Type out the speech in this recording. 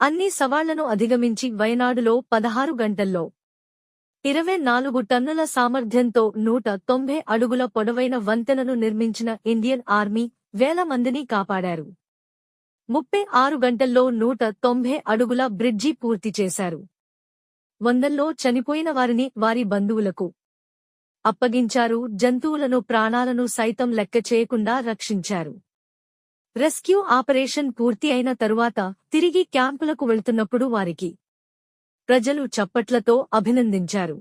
అన్ని సవాళ్ళను అధిగమించి వయనాడులో పదహారు గంటల్లో. ఇరవై నాలుగు టన్నుల సామర్థ్యంతో నూట తొంభై అడుగుల పొడవైన వంతెనను నిర్మించిన ఇండియన్ ఆర్మీ వేల మందిని కాపాడారు. ముప్పై ఆరు గంటల్లో నూట తొంభై అడుగుల బ్రిడ్జి పూర్తి చేశారు. వందల్లో చనిపోయిన వారిని వారి బంధువులకు అప్పగించారు జంతువులను ప్రాణాలను సైతం లెక్క చేయకుండా రక్షించారు. రెస్క్యూ ఆపరేషన్ పూర్తి అయిన తరువాత తిరిగి క్యాంపులకు వెళ్తున్నప్పుడు వారికి ప్రజలు చప్పట్లతో అభినందించారు.